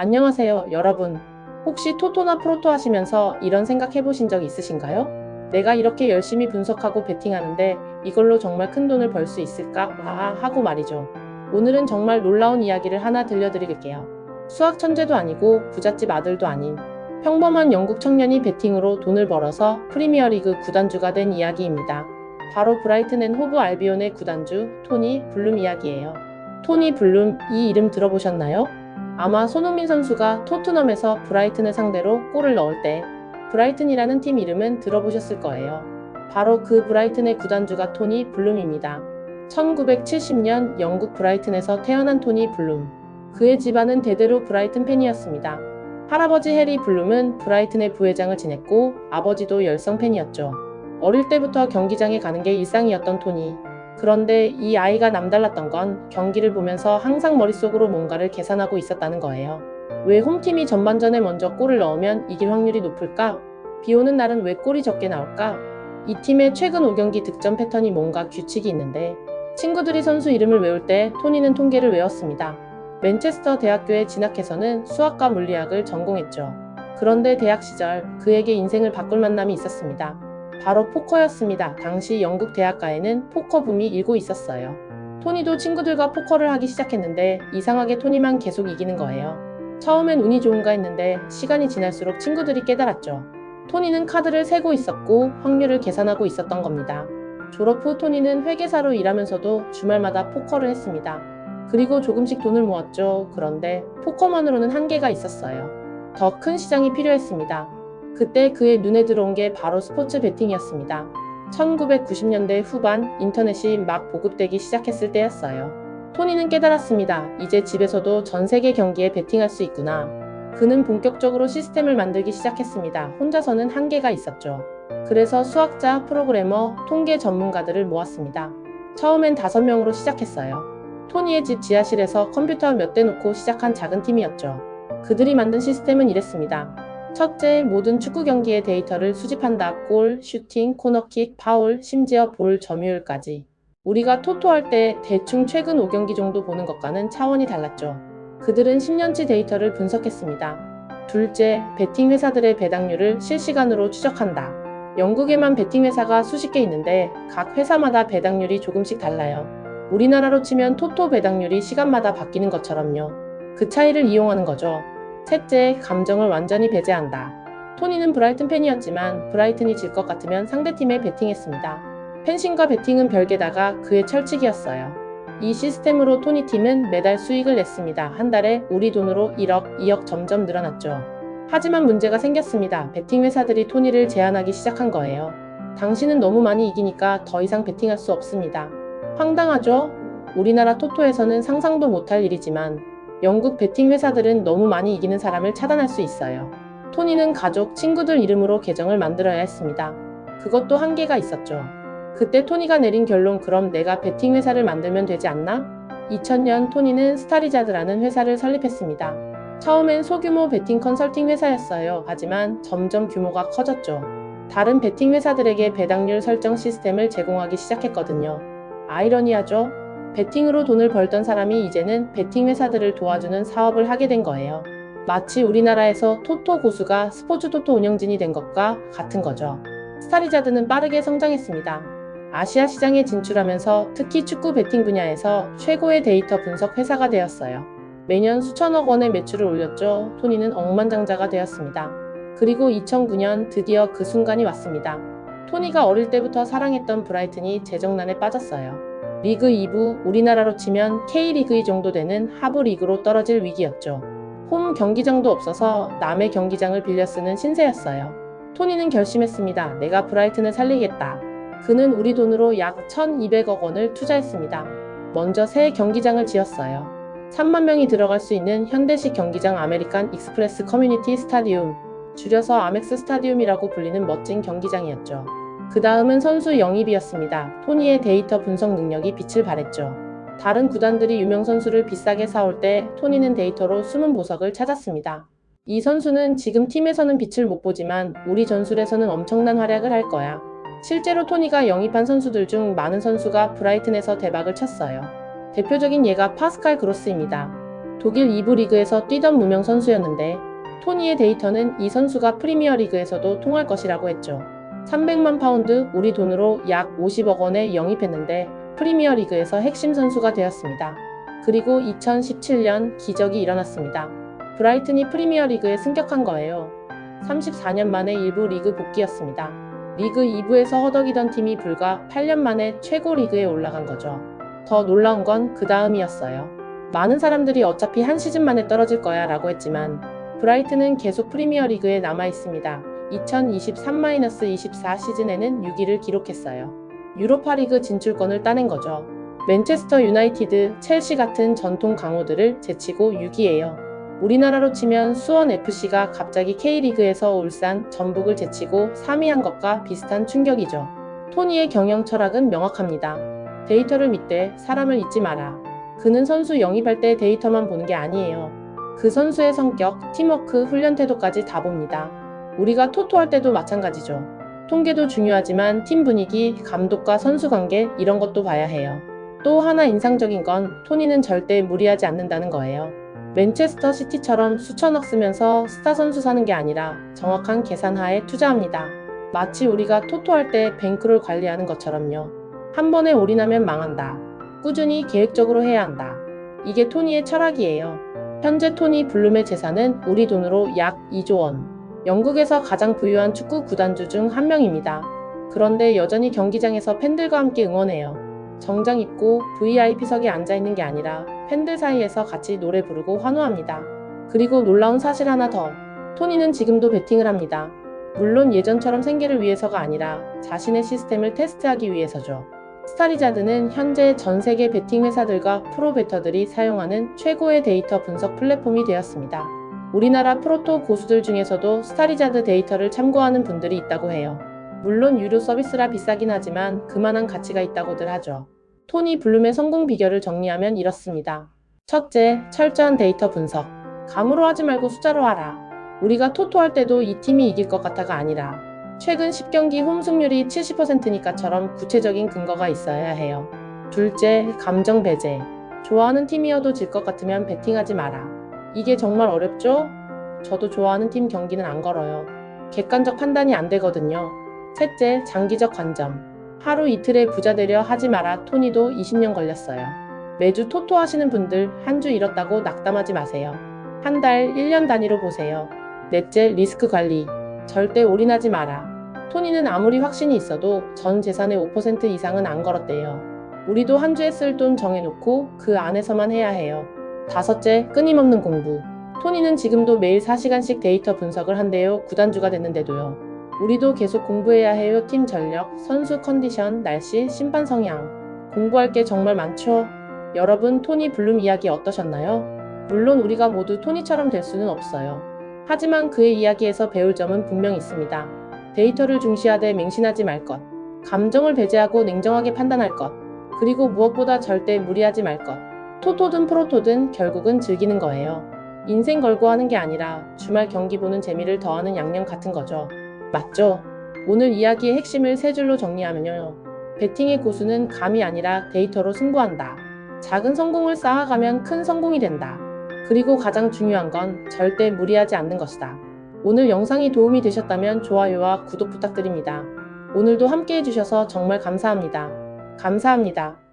안녕하세요, 여러분. 혹시 토토나 프로토 하시면서 이런 생각 해 보신 적 있으신가요? 내가 이렇게 열심히 분석하고 베팅하는데 이걸로 정말 큰 돈을 벌 수 있을까? 아, 하고 말이죠. 오늘은 정말 놀라운 이야기를 하나 들려드릴게요. 수학 천재도 아니고 부잣집 아들도 아닌 평범한 영국 청년이 베팅으로 돈을 벌어서 프리미어리그 구단주가 된 이야기입니다. 바로 브라이튼 앤 호브 알비온의 구단주 토니 블룸 이야기예요. 토니 블룸 이 이름 들어보셨나요? 아마 손흥민 선수가 토트넘에서 브라이튼을 상대로 골을 넣을 때 브라이튼이라는 팀 이름은 들어보셨을 거예요. 바로 그 브라이튼의 구단주가 토니 블룸입니다. 1970년 영국 브라이튼에서 태어난 토니 블룸. 그의 집안은 대대로 브라이튼 팬이었습니다. 할아버지 해리 블룸은 브라이튼의 부회장을 지냈고 아버지도 열성 팬이었죠. 어릴 때부터 경기장에 가는 게 일상이었던 토니. 그런데 이 아이가 남달랐던 건 경기를 보면서 항상 머릿속으로 뭔가를 계산하고 있었다는 거예요. 왜 홈팀이 전반전에 먼저 골을 넣으면 이길 확률이 높을까? 비 오는 날은 왜 골이 적게 나올까? 이 팀의 최근 5경기 득점 패턴이 뭔가 규칙이 있는데 친구들이 선수 이름을 외울 때 토니는 통계를 외웠습니다. 맨체스터 대학교에 진학해서는 수학과 물리학을 전공했죠. 그런데 대학 시절 그에게 인생을 바꿀 만남이 있었습니다. 바로 포커였습니다. 당시 영국 대학가에는 포커 붐이 일고 있었어요. 토니도 친구들과 포커를 하기 시작했는데 이상하게 토니만 계속 이기는 거예요. 처음엔 운이 좋은가 했는데 시간이 지날수록 친구들이 깨달았죠. 토니는 카드를 세고 있었고 확률을 계산하고 있었던 겁니다. 졸업 후 토니는 회계사로 일하면서도 주말마다 포커를 했습니다. 그리고 조금씩 돈을 모았죠. 그런데 포커만으로는 한계가 있었어요. 더 큰 시장이 필요했습니다. 그때 그의 눈에 들어온 게 바로 스포츠 베팅이었습니다. 1990년대 후반 인터넷이 막 보급되기 시작했을 때였어요. 토니는 깨달았습니다. 이제 집에서도 전 세계 경기에 베팅할 수 있구나. 그는 본격적으로 시스템을 만들기 시작했습니다. 혼자서는 한계가 있었죠. 그래서 수학자, 프로그래머, 통계 전문가들을 모았습니다. 처음엔 5명으로 시작했어요. 토니의 집 지하실에서 컴퓨터 몇 대 놓고 시작한 작은 팀이었죠. 그들이 만든 시스템은 이랬습니다. 첫째, 모든 축구 경기의 데이터를 수집한다. 골, 슈팅, 코너킥, 파울, 심지어 볼 점유율까지. 우리가 토토할 때 대충 최근 5경기 정도 보는 것과는 차원이 달랐죠. 그들은 10년치 데이터를 분석했습니다. 둘째, 베팅 회사들의 배당률을 실시간으로 추적한다. 영국에만 베팅 회사가 수십 개 있는데 각 회사마다 배당률이 조금씩 달라요. 우리나라로 치면 토토 배당률이 시간마다 바뀌는 것처럼요. 그 차이를 이용하는 거죠. 셋째, 감정을 완전히 배제한다. 토니는 브라이튼 팬이었지만 브라이튼이 질 것 같으면 상대팀에 베팅했습니다. 펜싱과 베팅은 별개다가 그의 철칙이었어요. 이 시스템으로 토니 팀은 매달 수익을 냈습니다. 한 달에 우리 돈으로 1억, 2억 점점 늘어났죠. 하지만 문제가 생겼습니다. 베팅 회사들이 토니를 제한하기 시작한 거예요. 당신은 너무 많이 이기니까 더 이상 베팅할 수 없습니다. 황당하죠? 우리나라 토토에서는 상상도 못할 일이지만 영국 베팅 회사들은 너무 많이 이기는 사람을 차단할 수 있어요. 토니는 가족, 친구들 이름으로 계정을 만들어야 했습니다. 그것도 한계가 있었죠. 그때 토니가 내린 결론 그럼 내가 베팅 회사를 만들면 되지 않나? 2000년 토니는 스타리자드라는 회사를 설립했습니다. 처음엔 소규모 베팅 컨설팅 회사였어요. 하지만 점점 규모가 커졌죠. 다른 베팅 회사들에게 배당률 설정 시스템을 제공하기 시작했거든요. 아이러니하죠? 베팅으로 돈을 벌던 사람이 이제는 베팅 회사들을 도와주는 사업을 하게 된 거예요. 마치 우리나라에서 토토 고수가 스포츠 토토 운영진이 된 것과 같은 거죠. 스타리자드는 빠르게 성장했습니다. 아시아 시장에 진출하면서 특히 축구 베팅 분야에서 최고의 데이터 분석 회사가 되었어요. 매년 수천억 원의 매출을 올렸죠. 토니는 억만장자가 되었습니다. 그리고 2009년 드디어 그 순간이 왔습니다. 토니가 어릴 때부터 사랑했던 브라이튼이 재정난에 빠졌어요. 리그 2부, 우리나라로 치면 K리그 2 정도 되는 하부 리그로 떨어질 위기였죠. 홈 경기장도 없어서 남의 경기장을 빌려 쓰는 신세였어요. 토니는 결심했습니다. 내가 브라이튼을 살리겠다. 그는 우리 돈으로 약 1200억 원을 투자했습니다. 먼저 새 경기장을 지었어요. 3만 명이 들어갈 수 있는 현대식 경기장 아메리칸 익스프레스 커뮤니티 스타디움, 줄여서 아멕스 스타디움이라고 불리는 멋진 경기장이었죠. 그 다음은 선수 영입이었습니다. 토니의 데이터 분석 능력이 빛을 발했죠. 다른 구단들이 유명 선수를 비싸게 사올 때 토니는 데이터로 숨은 보석을 찾았습니다. 이 선수는 지금 팀에서는 빛을 못 보지만 우리 전술에서는 엄청난 활약을 할 거야. 실제로 토니가 영입한 선수들 중 많은 선수가 브라이튼에서 대박을 쳤어요. 대표적인 예가 파스칼 그로스입니다. 독일 2부 리그에서 뛰던 무명 선수였는데 토니의 데이터는 이 선수가 프리미어 리그에서도 통할 것이라고 했죠. 300만 파운드 우리 돈으로 약 50억 원에 영입했는데 프리미어 리그에서 핵심 선수가 되었습니다. 그리고 2017년 기적이 일어났습니다. 브라이튼이 프리미어 리그에 승격한 거예요. 34년 만에 일부 리그 복귀였습니다. 리그 2부에서 허덕이던 팀이 불과 8년 만에 최고 리그에 올라간 거죠. 더 놀라운 건 그 다음이었어요. 많은 사람들이 어차피 한 시즌 만에 떨어질 거야 라고 했지만 브라이튼은 계속 프리미어 리그에 남아 있습니다. 2023-24 시즌에는 6위를 기록했어요. 유로파 리그 진출권을 따낸 거죠. 맨체스터 유나이티드, 첼시 같은 전통 강호들을 제치고 6위예요. 우리나라로 치면 수원 FC가 갑자기 K리그에서 울산, 전북을 제치고 3위한 것과 비슷한 충격이죠. 토니의 경영 철학은 명확합니다. 데이터를 믿되 사람을 잊지 마라. 그는 선수 영입할 때 데이터만 보는 게 아니에요. 그 선수의 성격, 팀워크, 훈련 태도까지 다 봅니다. 우리가 토토할 때도 마찬가지죠. 통계도 중요하지만 팀 분위기, 감독과 선수 관계 이런 것도 봐야 해요. 또 하나 인상적인 건 토니는 절대 무리하지 않는다는 거예요. 맨체스터 시티처럼 수천억 쓰면서 스타 선수 사는 게 아니라 정확한 계산하에 투자합니다. 마치 우리가 토토할 때 뱅크를 관리하는 것처럼요. 한 번에 올인하면 망한다. 꾸준히 계획적으로 해야 한다. 이게 토니의 철학이에요. 현재 토니 블룸의 재산은 우리 돈으로 약 2조 원. 영국에서 가장 부유한 축구 구단주 중 한 명입니다. 그런데 여전히 경기장에서 팬들과 함께 응원해요. 정장 입고 VIP석에 앉아 있는 게 아니라 팬들 사이에서 같이 노래 부르고 환호합니다. 그리고 놀라운 사실 하나 더. 토니는 지금도 베팅을 합니다. 물론 예전처럼 생계를 위해서가 아니라 자신의 시스템을 테스트하기 위해서죠. 스타리자드는 현재 전 세계 베팅 회사들과 프로 베터들이 사용하는 최고의 데이터 분석 플랫폼이 되었습니다. 우리나라 프로토 고수들 중에서도 스타리자드 데이터를 참고하는 분들이 있다고 해요. 물론 유료 서비스라 비싸긴 하지만 그만한 가치가 있다고들 하죠. 토니 블룸의 성공 비결을 정리하면 이렇습니다. 첫째, 철저한 데이터 분석. 감으로 하지 말고 숫자로 하라. 우리가 토토할 때도 이 팀이 이길 것 같아가 아니라 최근 10경기 홈 승률이 70%니까처럼 구체적인 근거가 있어야 해요. 둘째, 감정 배제. 좋아하는 팀이어도 질 것 같으면 베팅하지 마라. 이게 정말 어렵죠? 저도 좋아하는 팀 경기는 안 걸어요. 객관적 판단이 안 되거든요. 셋째, 장기적 관점. 하루 이틀에 부자 되려 하지 마라 토니도 20년 걸렸어요. 매주 토토 하시는 분들 한 주 잃었다고 낙담하지 마세요. 한 달, 1년 단위로 보세요. 넷째, 리스크 관리. 절대 올인하지 마라. 토니는 아무리 확신이 있어도 전 재산의 5% 이상은 안 걸었대요. 우리도 한 주에 쓸돈 정해놓고 그 안에서만 해야 해요. 다섯째, 끊임없는 공부. 토니는 지금도 매일 4시간씩 데이터 분석을 한대요. 구단주가 됐는데도요. 우리도 계속 공부해야 해요. 팀 전력, 선수 컨디션, 날씨, 심판 성향. 공부할 게 정말 많죠. 여러분, 토니 블룸 이야기 어떠셨나요? 물론 우리가 모두 토니처럼 될 수는 없어요. 하지만 그의 이야기에서 배울 점은 분명 있습니다. 데이터를 중시하되 맹신하지 말 것. 감정을 배제하고 냉정하게 판단할 것. 그리고 무엇보다 절대 무리하지 말 것. 토토든 프로토든 결국은 즐기는 거예요. 인생 걸고 하는 게 아니라 주말 경기 보는 재미를 더하는 양념 같은 거죠. 맞죠? 오늘 이야기의 핵심을 세 줄로 정리하면요. 베팅의 고수는 감이 아니라 데이터로 승부한다. 작은 성공을 쌓아가면 큰 성공이 된다. 그리고 가장 중요한 건 절대 무리하지 않는 것이다. 오늘 영상이 도움이 되셨다면 좋아요와 구독 부탁드립니다. 오늘도 함께 해주셔서 정말 감사합니다. 감사합니다.